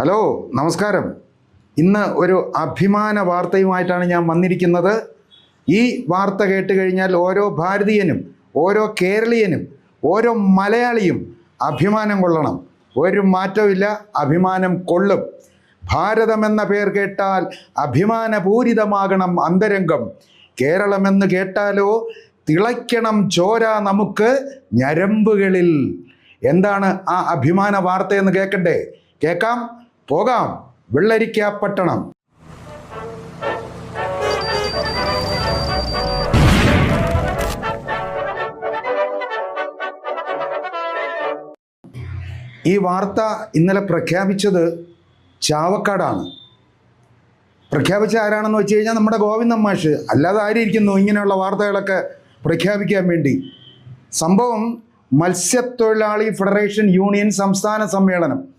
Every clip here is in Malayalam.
ഹലോ നമസ്കാരം. ഇന്ന് ഒരു അഭിമാന വാർത്തയുമായിട്ടാണ് ഞാൻ വന്നിരിക്കുന്നത്. ഈ വാർത്ത കേട്ട് കഴിഞ്ഞാൽ ഓരോ ഭാരതീയനും ഓരോ കേരളീയനും ഓരോ മലയാളിയും അഭിമാനം കൊള്ളണം. ഒരു മാറ്റമില്ല അഭിമാനം കൊള്ളും. ഭാരതം എന്ന പേർ കേട്ടാൽ അഭിമാനപൂരിതമാകണം അന്തരംഗം. കേരളമെന്ന് കേട്ടാലോ തിളയ്ക്കണം ചോര നമുക്ക് ഞരമ്പുകളിൽ. എന്താണ് ആ അഭിമാന വാർത്തയെന്ന് കേൾക്കണ്ടേ കേൾക്കാം പോകാം. വെള്ളരിക്ക പട്ടണം ഈ വാർത്ത ഇന്നലെ പ്രഖ്യാപിച്ചത് ചാവക്കാടാണ്. പ്രഖ്യാപിച്ച ആരാണെന്ന് വെച്ച് കഴിഞ്ഞാൽ നമ്മുടെ ഗോവിന്ദൻ മാഷ്. അല്ലാതെ ആരിയിരിക്കുന്നു ഇങ്ങനെയുള്ള വാർത്തകളൊക്കെ പ്രഖ്യാപിക്കാൻ വേണ്ടി. സംഭവം മത്സ്യത്തൊഴിലാളി ഫെഡറേഷൻ യൂണിയൻ സംസ്ഥാന സമ്മേളനം.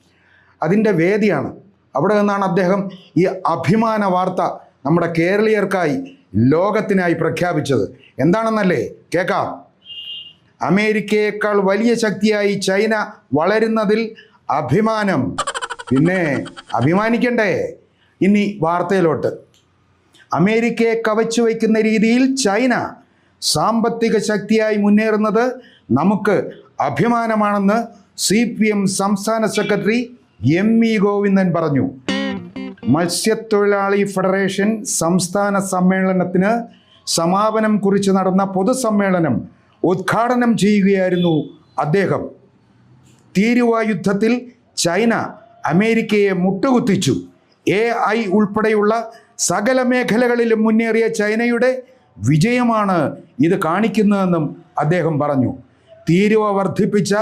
അതിന്റെ വേദിയാണ്. അവിടെ നിന്നാണ് അദ്ദേഹം ഈ അഭിമാന വാർത്ത നമ്മുടെ കേരളീയർക്കായി ലോകത്തിനായി പ്രഖ്യാപിച്ചത്. എന്താണെന്നല്ലേ? കേൾക്കാം. അമേരിക്കയേക്കാൾ വലിയ ശക്തിയായി ചൈന വളരുന്നതിൽ അഭിമാനം. പിന്നെ അഭിമാനിക്കണ്ടേ? ഇനി വാർത്തയിലോട്ട്. അമേരിക്കയെ കവച്ചു വയ്ക്കുന്ന രീതിയിൽ ചൈന സാമ്പത്തിക ശക്തിയായി മുന്നേറുന്നത് നമുക്ക് അഭിമാനമാണെന്ന് സി പി എം സംസ്ഥാന സെക്രട്ടറി എം ഇ ഗോവിന്ദൻ പറഞ്ഞു. മത്സ്യത്തൊഴിലാളി ഫെഡറേഷൻ സംസ്ഥാന സമ്മേളനത്തിന് സമാപനം കുറിച്ച് നടന്ന പൊതുസമ്മേളനം ഉദ്ഘാടനം ചെയ്യുകയായിരുന്നു അദ്ദേഹം. തീരുവായുദ്ധത്തിൽ ചൈന അമേരിക്കയെ മുട്ടുകുത്തിച്ചു. എ ഐ ഉൾപ്പെടെയുള്ള സകല മേഖലകളിലും മുന്നേറിയ ചൈനയുടെ വിജയമാണ് ഇത് കാണിക്കുന്നതെന്നും അദ്ദേഹം പറഞ്ഞു. തീരുവ വർദ്ധിപ്പിച്ച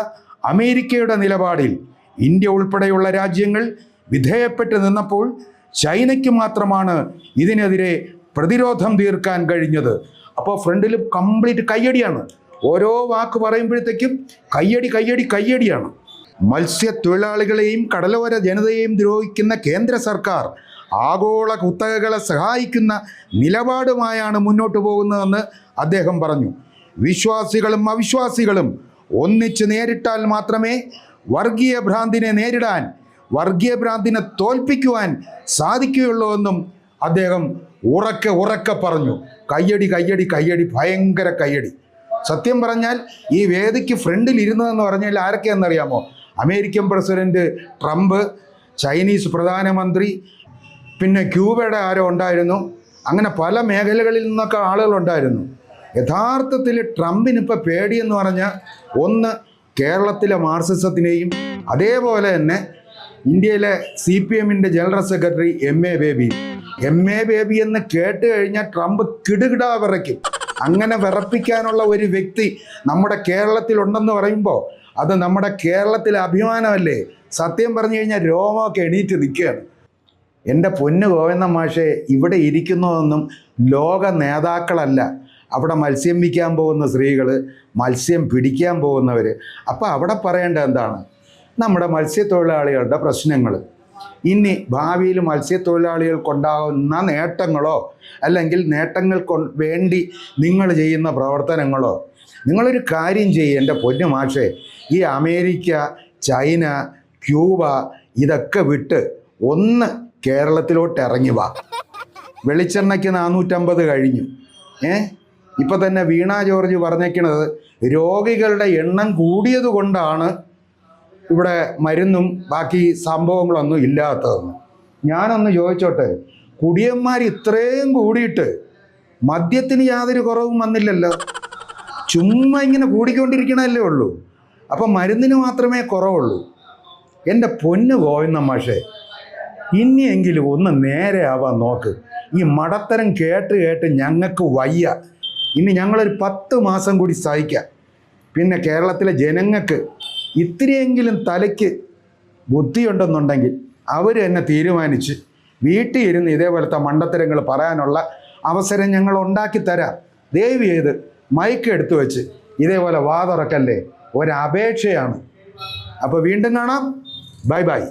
അമേരിക്കയുടെ നിലപാടിൽ ഇന്ത്യ ഉൾപ്പെടെയുള്ള രാജ്യങ്ങൾ വിധേയപ്പെട്ട് നിന്നപ്പോൾ ചൈനയ്ക്ക് മാത്രമാണ് ഇതിനെതിരെ പ്രതിരോധം തീർക്കാൻ കഴിഞ്ഞത്. അപ്പോൾ ഫ്രണ്ടിൽ കംപ്ലീറ്റ് കയ്യടിയാണ്. ഓരോ വാക്ക് പറയുമ്പോഴത്തേക്കും കയ്യടി കയ്യടി കയ്യടിയാണ്. മത്സ്യത്തൊഴിലാളികളെയും കടലോര ജനതയെയും ദ്രോഹിക്കുന്ന കേന്ദ്ര സർക്കാർ ആഗോള കുത്തകകളെ സഹായിക്കുന്ന നിലപാടുമായാണ് മുന്നോട്ട് പോകുന്നതെന്ന് അദ്ദേഹം പറഞ്ഞു. വിശ്വാസികളും അവിശ്വാസികളും ഒന്നിച്ച് നേരിട്ടാൽ മാത്രമേ വർഗീയ ഭ്രാന്തിനെ നേരിടാൻ വർഗീയ ഭ്രാന്തിനെ തോൽപ്പിക്കുവാൻ സാധിക്കുകയുള്ളൂ എന്നും അദ്ദേഹം ഉറക്കെ ഉറക്കെ പറഞ്ഞു. കയ്യടി കയ്യടി കയ്യടി ഭയങ്കര കയ്യടി. സത്യം പറഞ്ഞാൽ ഈ വേദിക്ക് ഫ്രണ്ടിൽ ഇരുന്നതെന്ന് പറഞ്ഞാൽ ആരൊക്കെയെന്നറിയാമോ അമേരിക്കൻ പ്രസിഡന്റ് ട്രംപ് ചൈനീസ് പ്രധാനമന്ത്രി പിന്നെ ക്യൂബയുടെ ആരോ ഉണ്ടായിരുന്നു. അങ്ങനെ പല മേഖലകളിൽ നിന്നൊക്കെ ആളുകളുണ്ടായിരുന്നു യഥാർത്ഥത്തിൽ ട്രംപിനിപ്പോൾ പേടിയെന്ന് പറഞ്ഞാൽ ഒന്ന് കേരളത്തിലെ മാർക്സിസത്തിനെയും അതേപോലെ തന്നെ ഇന്ത്യയിലെ സി പി എമ്മിന്റെ general secretary M A Baby. M A Baby എന്ന് കേട്ട് കഴിഞ്ഞാൽ ട്രംപ് കിടുകിടാ വിറയ്ക്കും. അങ്ങനെ വിറപ്പിക്കാനുള്ള ഒരു വ്യക്തി നമ്മുടെ കേരളത്തിലുണ്ടെന്ന് പറയുമ്പോൾ അത് നമ്മുടെ കേരളത്തിലെ അഭിമാനമല്ലേ? സത്യം പറഞ്ഞു കഴിഞ്ഞാൽ രോമമൊക്കെ എണീറ്റ് നിൽക്കുകയാണ്. എന്റെ പൊന്നു ഗോവിന്ദ മാഷെ ഇവിടെ ഇരിക്കുന്നതൊന്നും ലോക നേതാക്കളല്ല. അവിടെ മത്സ്യം വിൽക്കാൻ പോകുന്ന സ്ത്രീകൾ മത്സ്യം പിടിക്കാൻ പോകുന്നവർ അപ്പോൾ അവിടെ പറയേണ്ട എന്താണ്? നമ്മുടെ മത്സ്യത്തൊഴിലാളികളുടെ പ്രശ്നങ്ങൾ ഇനി ഭാവിയിൽ മത്സ്യത്തൊഴിലാളികൾക്കുണ്ടാകുന്ന നേട്ടങ്ങളോ അല്ലെങ്കിൽ നേട്ടങ്ങൾ കൊ വേണ്ടി നിങ്ങൾ ചെയ്യുന്ന പ്രവർത്തനങ്ങളോ നിങ്ങളൊരു കാര്യം ചെയ്യുക എന്റെ പൊന്നു മാഷേ. ഈ അമേരിക്ക ചൈന ക്യൂബ ഇതൊക്കെ വിട്ട് ഒന്ന് കേരളത്തിലോട്ട് ഇറങ്ങി വാ. വെളിച്ചെണ്ണയ്ക്ക് നാനൂറ്റമ്പത് കഴിഞ്ഞു. ഏ? ഇപ്പം തന്നെ വീണ ജോർജ് പറഞ്ഞേക്കണത് രോഗികളുടെ എണ്ണം കൂടിയത് കൊണ്ടാണ് ഇവിടെ മരുന്നും ബാക്കി സംഭവങ്ങളൊന്നും ഇല്ലാത്തതെന്ന്. ഞാനൊന്ന് ചോദിച്ചോട്ടെ കുടിയന്മാർ ഇത്രയും കൂടിയിട്ട് മദ്യത്തിന് യാതൊരു കുറവും വന്നില്ലല്ലോ? ചുമ്മാ ഇങ്ങനെ കൂടിക്കൊണ്ടിരിക്കണല്ലേ ഉള്ളൂ. അപ്പം മരുന്നിന് മാത്രമേ കുറവുള്ളൂ. എന്റെ പൊന്ന് ഗോവിന്ദ മാഷേ ഇനിയെങ്കിലും ഒന്ന് നേരെ ആവാൻ നോക്ക്. ഈ മടത്തരം കേട്ട് കേട്ട് ഞങ്ങൾക്ക് വയ്യ. ഇനി ഞങ്ങളൊരു പത്ത് മാസം കൂടി സഹിക്കാം. പിന്നെ കേരളത്തിലെ ജനങ്ങൾക്ക് ഇത്രയെങ്കിലും തലയ്ക്ക് ബുദ്ധിയുണ്ടെന്നുണ്ടെങ്കിൽ അവർ തന്നെ തീരുമാനിച്ച് വീട്ടിൽ ഇരുന്ന് ഇതേപോലത്തെ മണ്ടത്തരങ്ങൾ പറയാനുള്ള അവസരം ഞങ്ങൾ ഉണ്ടാക്കി തരാം. ദയവ് ചെയ്ത് മൈക്ക് എടുത്തു വെച്ച് ഇതേപോലെ വാതുറക്കല്ലേ? ഒരപേക്ഷയാണ് അപ്പോൾ വീണ്ടും കാണാം. Bye bye.